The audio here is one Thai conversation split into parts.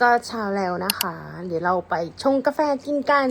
ก็เช้าแล้วนะคะ เดี๋ยวเราไปชงกาแฟกินกัน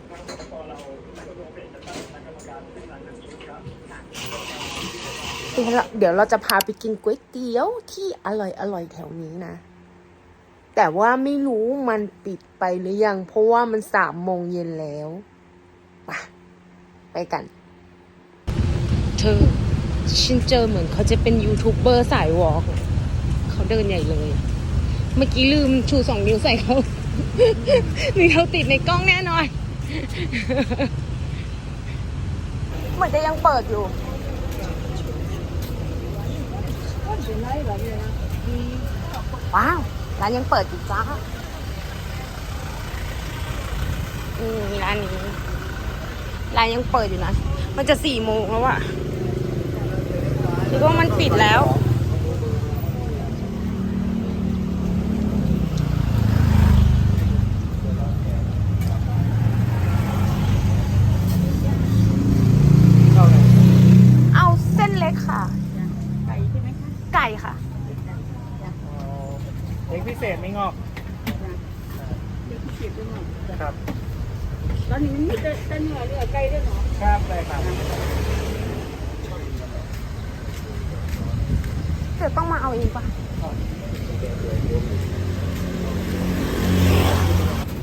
เดี๋ยวเราจะพาไปกินก๋วยเตี๋ยวที่อร่อยอร่อยแถวนี้นะ แต่ว่าไม่รู้มันปิดไปหรือยัง เพราะว่ามันสามโมงเย็นแล้วไปไปกัน เธอฉันเจอเหมือนเขาจะเป็นยูทูบเบอร์สายวอล์กเขาเดินใหญ่เลย เมื่อกี้ลืมชูสองนิ้วใส่เขา มีเขาติดในกล้องแน่นอน เหมือนจะยังเปิดอยู่ว้าวร้านยังเปิดอยู่จ้าอืมร้านนี้ร้านยังเปิดอยู่นะ มันจะสี่โมงแล้วอะคิดว่ามันปิดแล้ว เอาเส้นเล็กค่ะ ไก่ใช่ไหมคะ ไก่ค่ะ เล็กพิเศษไม่งอก เด็กเสียบด้วยมั้ง ครับ ตอนนี้มันมีแต่แต่เนื้อเนื้อไก่ด้วยเนาะ ครับได้ครับ เดี๋ยวต้องมาเอาเองปะ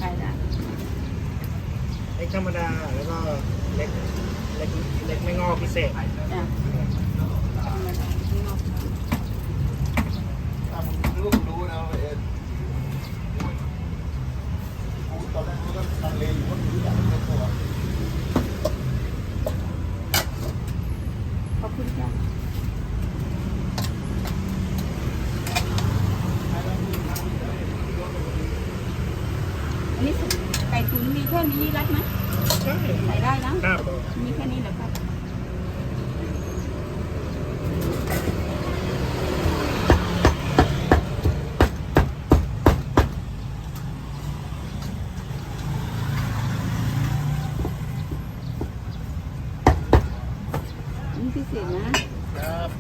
ไก่ละเล็กธรรมดาแล้วก็เล็กเล็กเล็กไม่งอกพิเศษ จ้ะ สินะ ครับ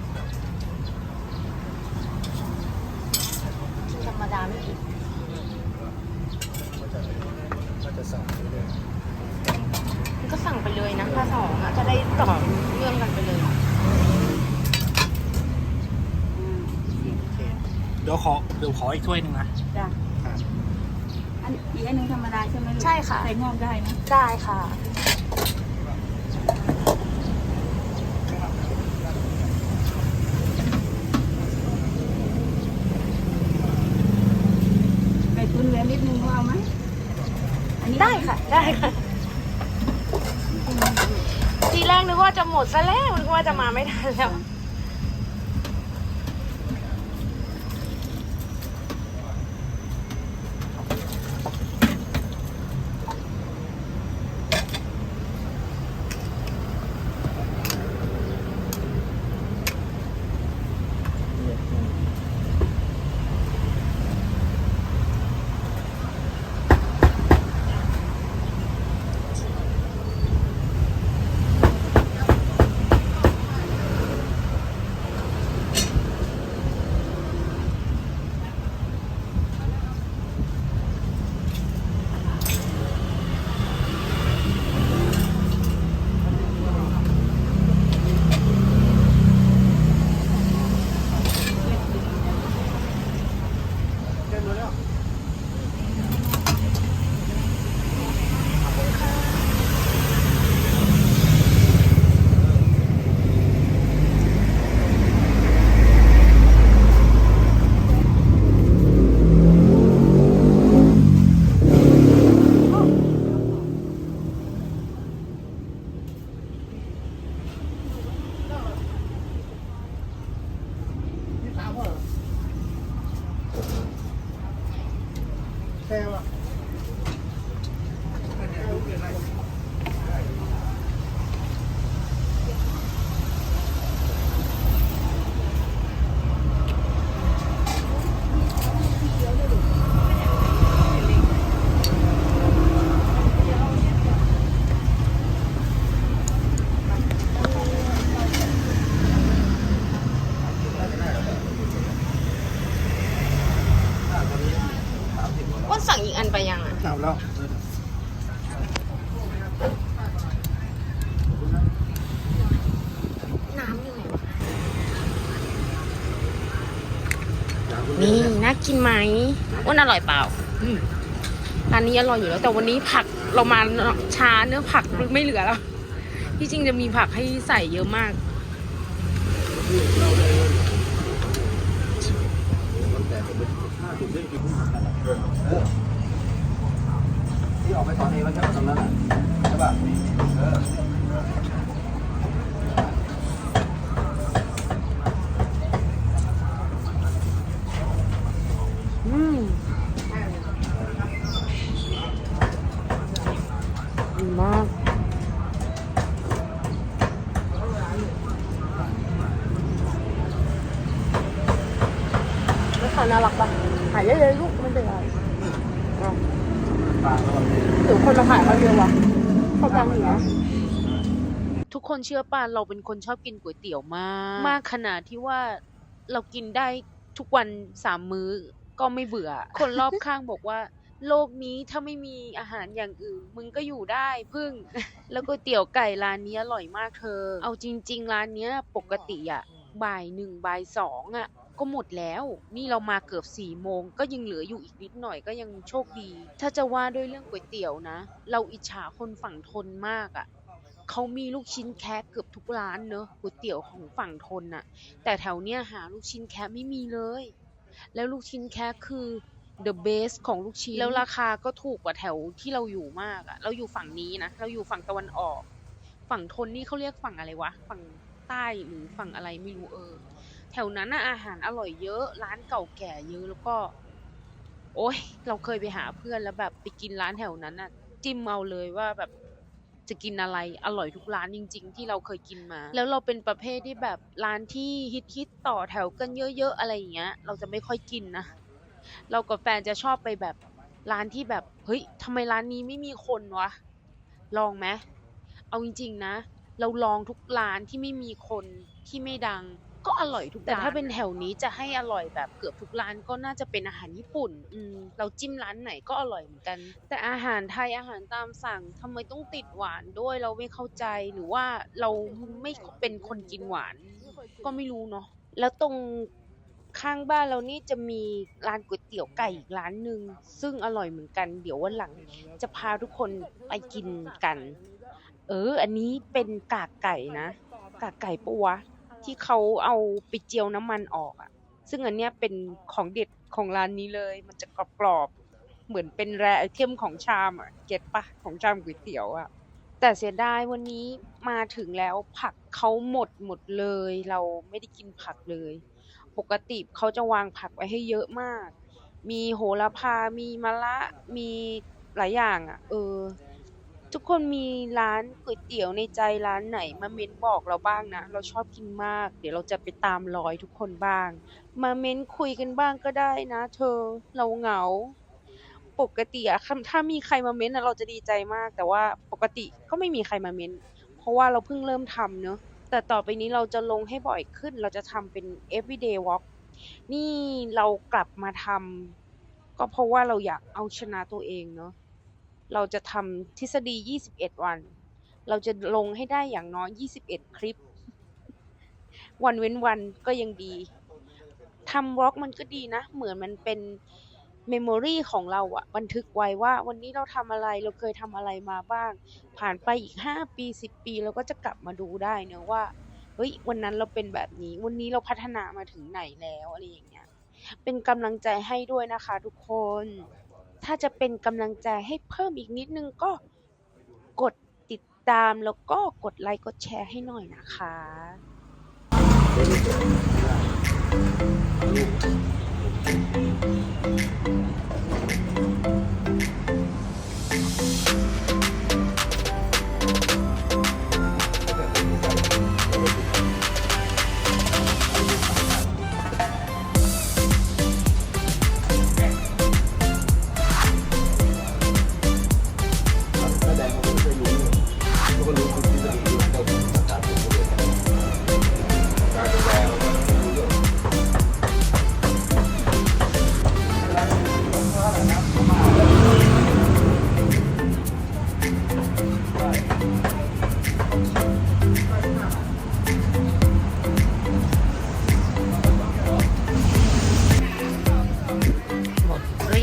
ธรรมดาไม่กินก็จะสั่งไปเลยก็สั่งไปเลยนะข้าสองอะจะได้ต่อเรื่องกันไปเลยเดี๋ยวขอเดี๋ยวขออีกถ้วยหนึ่งนะจ้ะอันอีกอันหนึ่งธรรมดาใช่ไหมลูกใช่ค่ะ ใส่งอกได้นะได้ค่ะ ดนึงก็เอาไหมอันนี้ได้ค่ะ ได้ค่ะ ทีแรกนึกว่าจะหมดซะแล้วนึกว่าจะมาไม่ทันแล้ว แค่ว่า อ้วนสั่งอีกอันไปยังอะ เอาแล้ว น้ำอยู่ไหนวะ นี่น่ากิน ไหมอ้วนอร่อยเปล่าร้านนี้อร่อยอยู่แล้ว แต่วันนี้ผักเรามาช้าเนื้อผักไม่เหลือแล้วที่จริงจะมีผักให้ใส่เยอะมากที่ออกไปตอนนี้มันจะตรงนั้นแหละใช่ป่ะเออ อืม ดีมากแล้วค่ะน่ารักปะขายเยอะๆลูกไม่เป็นไรอ้าวปลาก็หรือคนมาขายเขาเยอะวะเขาดังอยู่นะทุกคนเชื่อป่ะเราเป็นคนชอบกินก๋วยเตี๋ยวมาก มากขนาดที่ว่าเรากินได้ทุกวันสามมื้อก็ไม่เบื่อ คนรอบข้างบอกว่า โลกนี้ถ้าไม่มีอาหารอย่างอื่น มึงก็อยู่ได้พึ่ง แล้วก๋วยเตี๋ยวไก่ร้านนี้อร่อยมากเธอ เอาจริง ๆ ร้านเนี้ยปกติอะบ่ายหนึ่งบ่ายสองอะก็หมดแล้ว นี่เรามาเกือบสี่โมงก็ยังเหลืออยู่อีกนิดหน่อยก็ยังโชคดี ถ้าจะว่าด้วยเรื่องก๋วยเตี๋ยวนะ เราอิจฉาคนฝั่งทนมากอะเขามีลูกชิ้นแคะเกือบทุกร้านเนอะก๋วยเตี๋ยวของฝั่งทนน่ะ แต่แถวเนี้ยหาลูกชิ้นแคะไม่มีเลย แล้วลูกชิ้นแคะคือ the best ของลูกชิ้น แล้วราคาก็ถูกกว่าแถวที่เราอยู่มากอะเราอยู่ฝั่งนี้นะ เราอยู่ฝั่งตะวันออก ฝั่งทนนี่เขาเรียกฝั่งอะไรวะ ฝั่งใต้หรือฝั่งอะไรไม่รู้เออ แถวนั้นนะอาหารอร่อยเยอะ ร้านเก่าแก่เยอะแล้วก็ โอ๊ยเราเคยไปหาเพื่อนแล้วแบบไปกินร้านแถวนั้นน่ะจิ้มเอาเลยว่าแบบจะกินอะไรอร่อยทุกร้านจริง ๆ ที่เราเคยกินมา แล้วเราเป็นประเภทที่แบบร้านที่ฮิตๆต่อแถวกันเยอะๆอะไรอย่างเงี้ย เราจะไม่ค่อยกินนะ เรากับแฟนจะชอบไปแบบร้านที่แบบ เฮ้ยทำไมร้านนี้ไม่มีคนวะ ลองไหมเอาจริงๆนะ เราลองทุกร้านที่ไม่มีคนที่ไม่ดัง ก็ก็อร่อยทุกแต่ถ้าเป็นแถวนี้จะให้อร่อยแบบเกือบทุกร้านก็น่าจะเป็นอาหารญี่ปุ่น อืมเราจิ้มร้านไหนก็อร่อยเหมือนกัน แต่อาหารไทยอาหารตามสั่งทำไมต้องติดหวานด้วยเราไม่เข้าใจหรือว่าเราไม่เป็นคนกินหวาน ก็ไม่รู้เนาะแล้วตรง ข้างบ้านเรานี่จะมีร้านก๋วยเตี๋ยวไก่อีกร้านหนึ่งซึ่งอร่อยเหมือนกัน เดี๋ยววันหลังจะพาทุกคนไปกินกัน เออ อันนี้เป็นกากไก่นะกากไก่ปะวะที่เขาเอาไปเจียวน้ำมันออกอะซึ่งอันเนี้ยเป็นของเด็ดของร้านนี้เลย มันจะกรอบๆเหมือนเป็นแรไอเทมของชามอะเก็ตปะของชามก๋วยเตี๋ยวอะแต่เสียดายวันนี้มาถึงแล้วผักเขาหมดหมดเลย เราไม่ได้กินผักเลย ปกติเขาจะวางผักไว้ให้เยอะมาก มีโหระพา มีมะระ มีหลายอย่างอะเออ ทุกคนมีร้านก๋วยเตี๋ยวในใจร้านไหน มาเม้นบอกเราบ้างนะ เราชอบกินมาก เดี๋ยวเราจะไปตามรอยทุกคนบ้าง มาเม้นคุยกันบ้างก็ได้นะ เธอ เราเหงา ปกติอะถ้ามีใครมาเม้นะเราจะดีใจมาก แต่ว่าปกติก็ไม่มีใครมาเม้น เพราะว่าเราเพิ่งเริ่มทำเนอะ แต่ต่อไปนี้เราจะลงให้บ่อยขึ้น เราจะทำเป็น everyday walk นี่เรากลับมาทำก็เพราะว่าเราอยากเอาชนะตัวเองเนอะเราจะทำทฤษฎี 21 วัน เราจะลงให้ได้อย่างน้อย 21 คลิป วันเว้นวันก็ยังดีทำวอล์กมันก็ดีนะ เหมือนมันเป็น เมมโมรีของเราอะบันทึกไว้ว่า วันนี้เราทำอะไรเราเคยทำอะไรมาบ้าง ผ่านไปอีก 5 ปี 10 ปีเราก็จะกลับมาดูได้เนะว่าเฮ้ยวันนั้นเราเป็นแบบนี้ วันนี้เราพัฒนามาถึงไหนแล้วอะไรอย่างเงี้ยเป็นกำลังใจให้ด้วยนะคะทุกคน ถ้าจะเป็นกำลังใจให้เพิ่มอีกนิดนึงก็กดติดตามแล้วก็กดไลค์กดแชร์ให้หน่อยนะคะ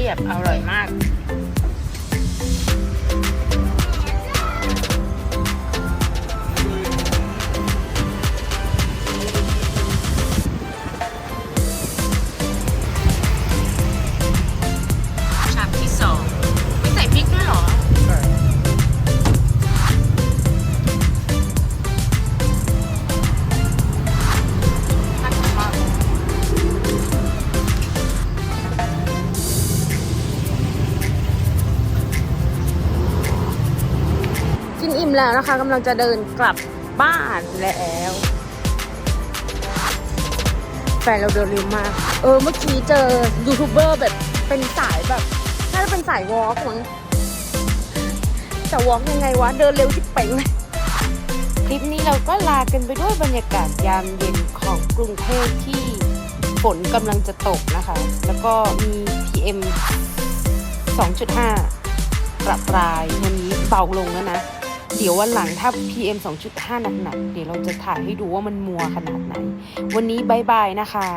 ยบอร่อยมาก แล้วนะคะกำลังจะเดินกลับบ้านแล้ว แฟนเราเดินเร็วมาก เออเมื่อกี้เจอยูทูบเบอร์แบบเป็นสายแบบน่าจะเป็นสายวอล์กมั้งแต่วอล์กยังไงวะ เดินเร็วที่เป่งเลยคลิปนี้เราก็ลากันไปด้วยบรรยากาศยามเย็นของกรุงเทพที่ฝนกำลังจะตกนะคะ แล้วก็มี PM 2.5 ประปรายวันนี้เบาลงแล้วนะ เดี๋ยววันหลังถ้า PM 2.5 หนักๆ เดี๋ยวเราจะถ่ายให้ดูว่ามันมัวขนาดไหน วันนี้บายบายนะคะ